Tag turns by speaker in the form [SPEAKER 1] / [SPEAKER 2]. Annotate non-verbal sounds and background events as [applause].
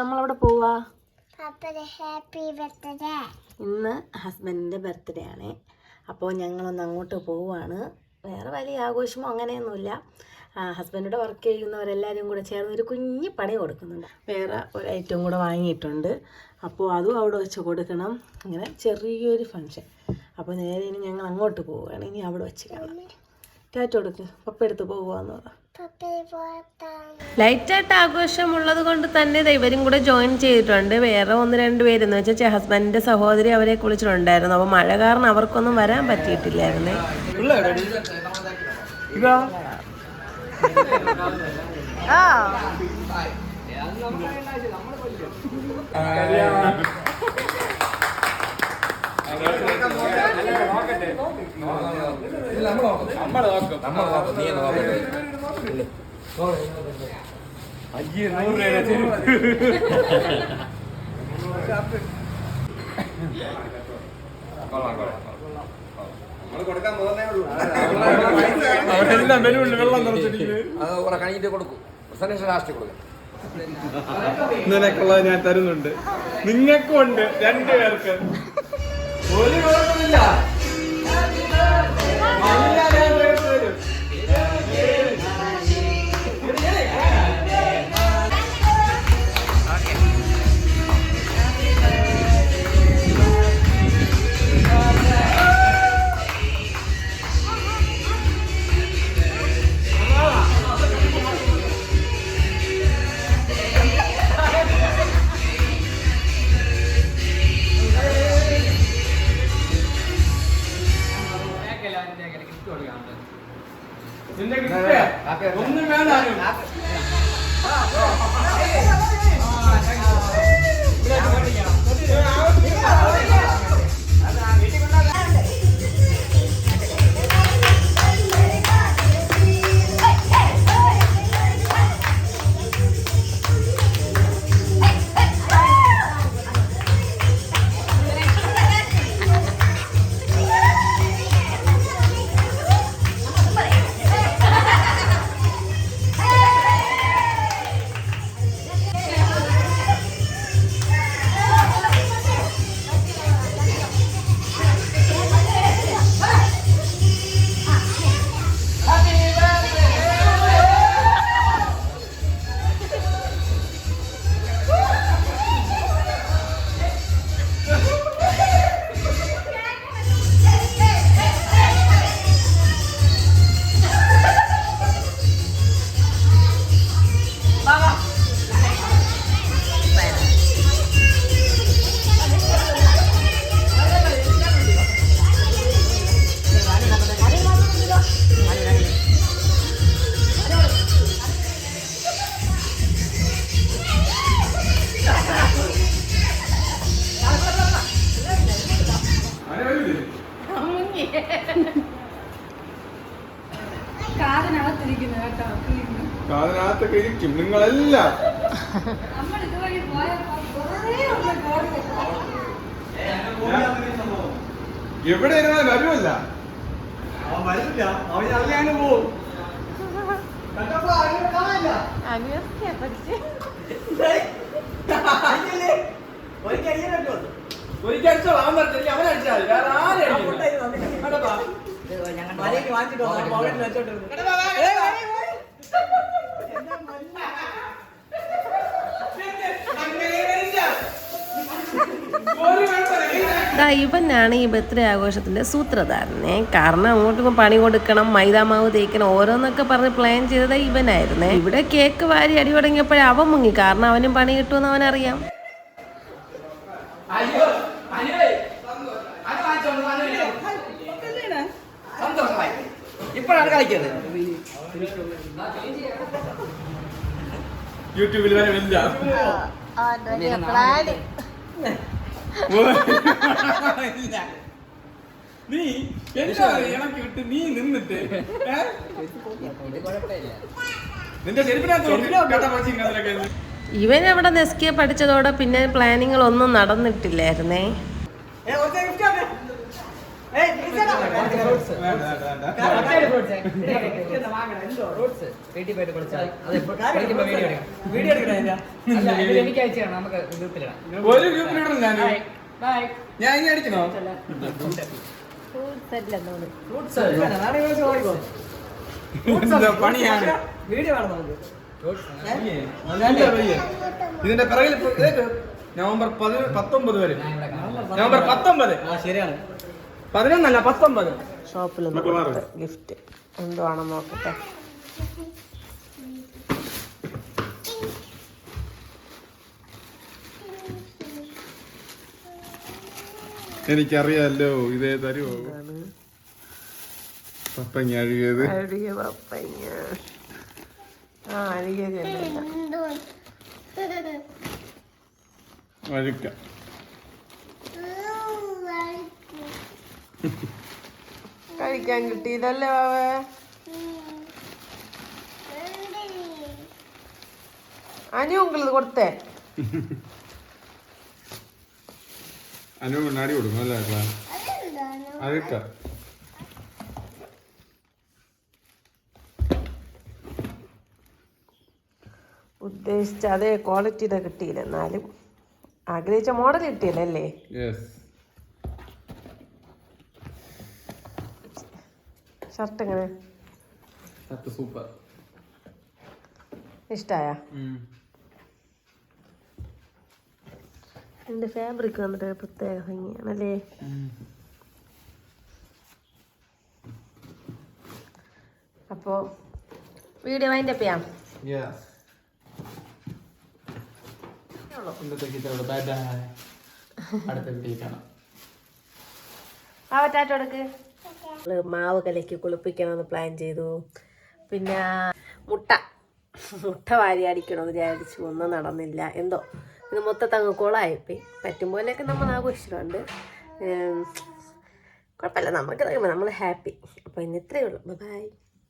[SPEAKER 1] നമ്മളവിടെ പോവാ.
[SPEAKER 2] Happy birthday.
[SPEAKER 1] ഇന്ന് ഹസ്ബൻഡിന്റെ ബർത്ത്ഡേ ആണ്. അപ്പോൾ ഞങ്ങളൊന്ന് അങ്ങോട്ട് പോവാണ്. വേറെ വലിയ ആഘോഷമോ അങ്ങനെയൊന്നുമില്ല. ഹസ്ബൻഡിന്റെ വർക്ക് ചെയ്യുന്നവരെല്ലാവരും കൂടെ ചേർന്ന് ഒരു കുഞ്ഞു പണി കൊടുക്കുന്നുണ്ട്. വേറെ ഒരു ഐറ്റം കൂടെ വാങ്ങിയിട്ടുണ്ട്. അപ്പോൾ അതും അവിടെ വെച്ച് കൊടുക്കണം. അങ്ങനെ ചെറിയൊരു ഫങ്ഷൻ അപ്പോൾ നേരെ ഇനി ഞങ്ങൾ അങ്ങോട്ട് പോവുകയാണ് ഇനി അവിടെ വെച്ച് കാണാം. ടാറ്റ കൊടുക്ക്. പപ്പ എടുത്ത്
[SPEAKER 2] പപ്പയുടെ പുറത്താണ്
[SPEAKER 1] ലൈറ്റായിട്ട് ആഘോഷമുള്ളത് കൊണ്ട് തന്നെ ദേ ഇവരും കൂടെ ജോയിൻ ചെയ്തിട്ടുണ്ട്. വേറെ ഒന്ന് രണ്ട് പേരെന്ന് വെച്ചാൽ ഹസ്ബൻഡിന്റെ സഹോദരി അവരെ കുളിച്ചിട്ടുണ്ടായിരുന്നു അപ്പോൾ മഴ കാരണം അവർക്കൊന്നും വരാൻ പറ്റിയിട്ടില്ലായിരുന്നേ.
[SPEAKER 3] ഇതാ. നിനക്കുള്ളത് ഞാൻ തരുന്നുണ്ട്. നിങ്ങൾക്കും ഉണ്ട് രണ്ടുപേർക്ക് ഒരു കുഴപ്പമില്ല [laughs]
[SPEAKER 4] കാതിനകത്തിരിക്കുന്നു കേട്ടോ കിളിന്ന്.
[SPEAKER 3] അതിനകത്തൊക്കെ ഇരിക്കും നിങ്ങളെല്ലാം.
[SPEAKER 4] നമ്മൾ ഇതുവഴി പോയപ്പോ കുറേ ഉണ്ട് കോഴി.
[SPEAKER 3] എവിടെ ഇരുന്നാൽ വരുമല്ല.
[SPEAKER 1] ദാ ഇവനാണ് ഈ ബർത്ത്ഡേ ആഘോഷത്തിന്റെ സൂത്രധാരനെ. കാരണം അങ്ങോട്ടും പണി കൊടുക്കണം മൈദാമാവ് തേക്കണം ഓരോന്നൊക്കെ പറഞ്ഞ് പ്ലാൻ ചെയ്തത് ഇവനായിരുന്നേ. ഇവിടെ കേക്ക് വാരി അടി തുടങ്ങിയപ്പോഴേ അവൻ മുങ്ങി. കാരണം അവനും പണി കിട്ടുമെന്ന് അവനറിയാം.
[SPEAKER 5] സന്തോഷമായി ഇപ്പോഴാണ് കളിക്കുന്നത്.
[SPEAKER 3] യൂട്യൂബിൽ വരെ വരുമില്ല നീ എന്താ ഇണക്കി വിട്ട് നീ നിന്നിട്ട്? നിന്റെ പച്ചിങ്ങനൊക്കെ
[SPEAKER 1] ഇവൻ അവിടെ നെസ്കിയ പഠിച്ചതോടെ പിന്നെ പ്ലാനിങ്ങൾ ഒന്നും നടന്നിട്ടില്ലായിരുന്നേ.
[SPEAKER 6] വീട്ടിൽ പോയിട്ട് പഠിച്ചാൽ വീഡിയോ എടുക്കണ എനിക്ക് നമുക്ക് ഗ്രൂപ്പിലിടാം
[SPEAKER 3] ഒരു ഗ്രൂപ്പിലിടും ഞാൻ ഞാൻ ഇനി അടിക്കണോ? പണിയാണ്?
[SPEAKER 6] വീഡിയോ വേണം നമുക്ക്.
[SPEAKER 3] ഇതിന്റെ പിറകിൽ നവംബർ പതിന പത്തൊമ്പത് വരെ. നവംബർ പത്തൊമ്പത്.
[SPEAKER 6] ശരിയാണ്.
[SPEAKER 3] പതിനൊന്നല്ല പത്തൊമ്പത്.
[SPEAKER 1] ഷോപ്പിൽ ഗിഫ്റ്റ് എന്തുവാണെന്ന് നോക്കട്ടെ.
[SPEAKER 3] എനിക്കറിയാലോ ഇതേ തരുമോ പപ്പങ്ങ അഴുകിയത്.
[SPEAKER 1] അഴുകിയ പപ്പങ്ങ. ആ അഴുകിയ ചെല്ലില്ല
[SPEAKER 3] അഴുക്ക.
[SPEAKER 1] കഴിക്കാൻ കിട്ടിയതല്ലേ ബാവേ അനു ഉള്ളത് കൊടുത്തേ.
[SPEAKER 3] അനു മുന്നാടി കൊടുക്കും അല്ലേ? അഴുക്ക
[SPEAKER 1] ഉദ്ദേശിച്ച അതേ ക്വാളിറ്റിയുടെ കിട്ടിയില്ല എന്നാലും. ആഗ്രഹിച്ച മോഡൽ കിട്ടിയല്ലേ ഷർട്ട് എങ്ങനെ?
[SPEAKER 3] സൂപ്പർ
[SPEAKER 1] ഇഷ്ടായ? ഇതിന്റെ ഫാബ്രിക് വന്നിട്ട് പ്രത്യേക ഭംഗിയാണല്ലേ? അപ്പോൾ വീഡിയോ ചെയ്യാം.
[SPEAKER 3] അടുത്ത വീഡിയോ കാണാം.
[SPEAKER 1] മാവ് ടാറ്റ കൊടുക്ക് മാവ് കലക്കി കുളിപ്പിക്കണമെന്ന് പ്ലാൻ ചെയ്തു. പിന്നെ മുട്ട. മുട്ട വാരി അടിക്കണമെന്ന് വിചാരിച്ചു. ഒന്നും നടന്നില്ല. എന്തോ. ഇത് മൊത്തം അങ്ങ് പോയി. പറ്റും പോലെയൊക്കെ നമ്മൾ ആഘോഷിച്ചിട്ടുണ്ട് കുഴപ്പമില്ല. നമുക്ക് നമ്മൾ ഹാപ്പി അപ്പോൾ ഇന്ന് ഇത്രയേ ഉള്ളൂ. ബൈ